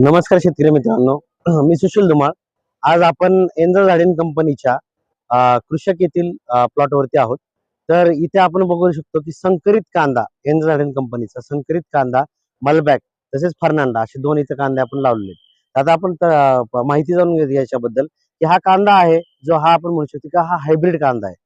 नमस्कार शेतकरी मित्रांनो. मी सुशील धुमाळ. आज आपण एंजल झाडेन कंपनीच्या कृषक येथील प्लॉट वरती आहोत. तर इथे आपण बघू शकतो की संकरित कांदा एंजल झाडेन कंपनीचा संकरित कांदा मलबॅक तसेच फर्नांडा असे दोन इथे कांदे आपण लावलेले आहेत. आता आपण माहिती जाणून घेऊ याच्याबद्दल की हा कांदा आहे जो हा आपण म्हणू शकतो की हा हायब्रिड कांदा आहे.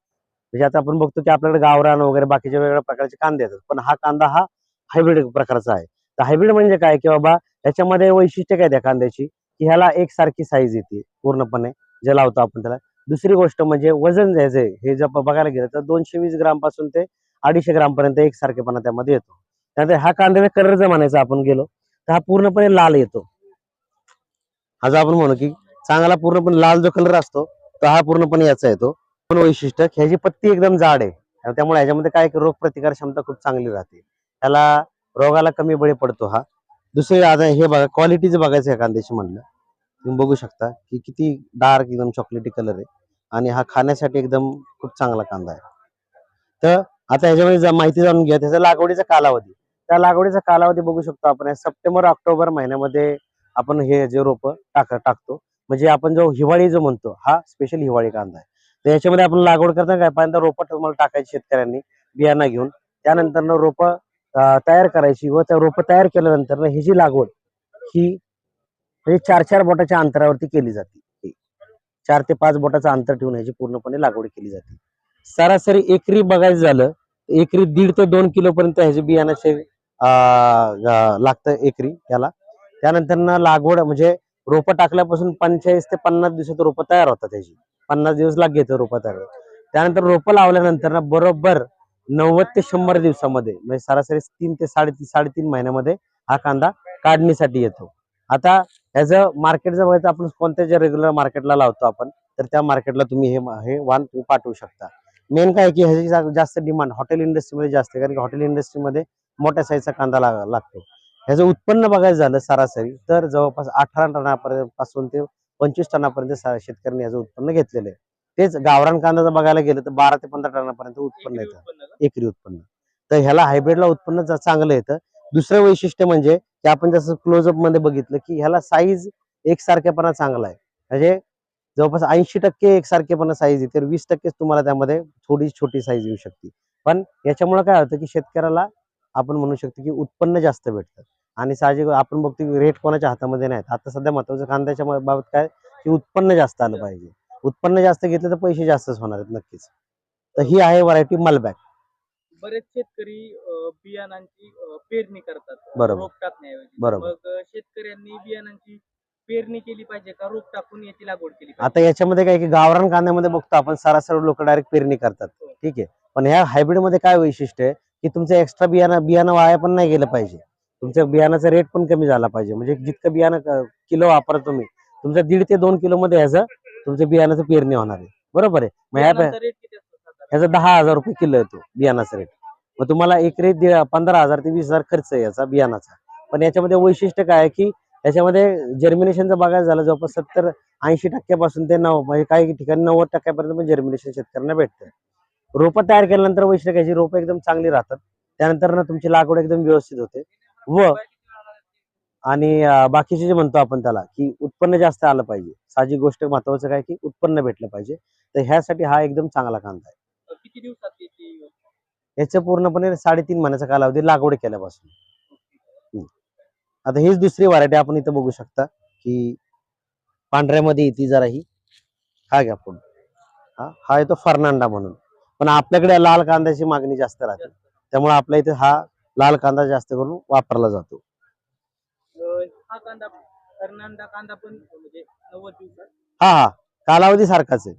म्हणजे आता आपण बघतो की आपल्याकडे गावरान वगैरे बाकीच्या वेगवेगळ्या प्रकारचे कांदे येतात पण हा कांदा हा हायब्रिड प्रकारचा आहे. तर हायब्रिड म्हणजे काय? की बाबा याच्यामध्ये वैशिष्ट्य काय त्या कांद्याची की ह्याला एक सारखी साईज येते पूर्णपणे जे लावतो आपण त्याला. दुसरी गोष्ट म्हणजे वजन द्यायचं आहे, हे जर बघायला गेलं तर दोनशे वीस ग्रामपासून ते अडीचशे ग्राम पर्यंत एकसारखेपणा त्यामध्ये येतो. त्यानंतर हा कांद्याचा कलर जर म्हणायचा आपण गेलो तर हा पूर्णपणे लाल येतो. हा जो आपण म्हणू की चांगला पूर्णपणे लाल जो कलर असतो तो हा पूर्णपणे याचा येतो. पण वैशिष्ट्य ह्याची पत्ती एकदम जाड आहे. त्यामुळे ह्याच्यामध्ये काय रोग प्रतिकार क्षमता खूप चांगली राहते. त्याला रोगाला कमी बळी पडतो हा. दुसरे आता हे बघा क्वालिटीचं बघायचं आहे कांद्याची म्हणलं तुम्ही बघू शकता की किती डार्क एकदम चॉकलेटी कलर आहे आणि हा खाण्यासाठी एकदम खूप चांगला कांदा आहे. तर आता ह्याच्यामध्ये जा- माहिती जाणून घ्या त्याचा लागवडीचा कालावधी. त्या लागवडीचा कालावधी बघू शकतो आपण. सप्टेंबर ऑक्टोबर महिन्यामध्ये आपण हे जे रोप टाक टाकतो. म्हणजे आपण जो हिवाळी जो म्हणतो हा स्पेशल हिवाळी कांदा आहे. तर याच्यामध्ये आपण लागवड करताना काय? पहिल्यांदा रोपं तुम्हाला टाकायची शेतकऱ्यांनी बियाणा घेऊन. त्यानंतर रोपं तयार करायची व त्या रोपं तयार केल्यानंतर ही जी लागवड ही म्हणजे चार चार बोटाच्या अंतरावरती केली जाते. चार ते पाच बोटाचं अंतर ठेवून ह्याची पूर्णपणे लागवड केली जाते. सरासरी एकरी बघायचं झालं एकरी दीड ते दोन किलो पर्यंत ह्याचे बियाण्याचे लागतं एकरी त्याला त्यानंतर ना लागवड म्हणजे रोपं टाकल्यापासून पंचेचाळीस ते पन्नास दिवसात रोपं तयार होतात त्याची पन्नास दिवस लाग घेतं रोपं तयार त्यानंतर रोपं लावल्यानंतर ना बरोबर नव्वद ते शंभर दिवसामध्ये म्हणजे सरासरी तीन ते साडेतीन साडेतीन महिन्यामध्ये हा कांदा काढणीसाठी येतो. आता ह्याचं मार्केट जर बघायचं आपण कोणत्या ज्या रेग्युलर मार्केटला लावतो आपण तर त्या मार्केटला तुम्ही हे हे वाण तुम्ही पाठवू शकता. मेन काय की ह्याची जास्त डिमांड हॉटेल इंडस्ट्रीमध्ये जास्त आहे कारण की हॉटेल इंडस्ट्रीमध्ये मोठ्या साईजचा कांदा लाग- लागतो. ह्याचं उत्पन्न बघायचं झालं सरासरी तर जवळपास अठरा टनापर्यंत पासून ते पंचवीस टनापर्यंत शेतकऱ्यांनी याचं उत्पन्न घेतलेलं आहे. तेच गावरान कांदा जर बघायला गेलं तर बारा ते पंधरा टनापर्यंत उत्पन्न येतं. एकरी उत्पन्न. तर ह्याला हायब्रिडला उत्पन्न चांगलं येतं. दुसरं वैशिष्ट्य म्हणजे की आपण जसं क्लोजअपमध्ये बघितलं की ह्याला साईज एकसारखेपणा चांगला आहे. म्हणजे जवळपास ऐंशी टक्के एकसारखेपणा साईज येते तर वीस टक्केच तुम्हाला त्यामध्ये थोडी छोटी साईज येऊ शकते. पण याच्यामुळे काय होतं की शेतकऱ्याला आपण म्हणू शकतो की उत्पन्न जास्त भेटतं. आणि साहजिक आपण बघतो की रेट कोणाच्या हातामध्ये नाहीत. आता सध्या महत्वाचं कांद्याच्या बाबत काय? की उत्पन्न जास्त आलं पाहिजे. उत्पन्न जास्त घेतलं तर पैसे जास्तच होणार आहेत नक्कीच. तर ही आहे व्हरायटी मालबॅग बरेच शेतकरी अं, बियाणांची अं, पेरणी करतात. बरोबर. रोप टाकण्याऐवजी बरोबर. मग अं, शेतकऱ्यांनी बियाणांची पेरणी केली पाहिजे का? रोप टाकून याची लागवड केली आता याच्यामध्ये काय की गावरान कांद्यामध्ये बघतो आपण सरासरी लोक डायरेक्ट पेरणी करतात. ठीक आहे. पण ह्या हायब्रिडमध्ये काय वैशिष्ट्य आहे? की तुमचं एक्स्ट्रा बियाणं बियाणं वाया पण नाही गेलं पाहिजे. तुमच्या बियाणाचा रेट पण कमी झाला पाहिजे. म्हणजे जितकं बियाणं क- किलो वापरा तुम्ही तुमच्या दीड ते दोन किलो मध्ये ह्याचं तुमच्या बियाणाचं पेरणी होणार आहे. बरोबर आहे. मग ह्या बियाणांचा रेट किती असतो साधारण? ह्याचा दहा हजार रुपये किलो येतो बियाणाचा रेट मग तुम्हाला एकरी रेट पंधरा हजार ते वीस हजार खर्च आहे याचा बियाणाचा. पण याच्यामध्ये वैशिष्ट्य काय आहे की याच्यामध्ये जर्मिनेशनचं बघायचं झालं जवळपास सत्तर ऐंशी टक्क्यापासून ते नऊ म्हणजे काही ठिकाणी नव्वद टक्क्यापर्यंत पण जर्मिनेशन शेतकऱ्यांना भेटतं. रोपं तयार केल्यानंतर वैशिष्ट्य काय रोपं एकदम चांगली राहतात. त्यानंतर ना तुमची लागवड एकदम व्यवस्थित होते. व आणि बाकीचे जे म्हणतो आपण त्याला की उत्पन्न जास्त आलं पाहिजे. साजी गोष्ट महत्वाचं काय की उत्पन्न भेटलं पाहिजे. तर ह्यासाठी हा एकदम चांगला कांदा आहे. किती दिवसात याचं पूर्णपणे साडेतीन महिन्याचा कालावधी लागवड केल्यापासून. हम्म. आता हीच दुसरी व्हरायटी आपण इथं बघू शकता की पांढऱ्यामध्ये येते जरा ही. हा घ्या पुढे. हा हा येतो फर्नांडा म्हणून. पण आपल्याकडे लाल कांद्याची मागणी जास्त राहते. त्यामुळे आपल्या इथे हा लाल कांदा जास्त करून वापरला जातो. अं, हा कांदा कांदा पण म्हणजे नव्वद दिवसात? हा हा. कालावधी सारखाच आहे.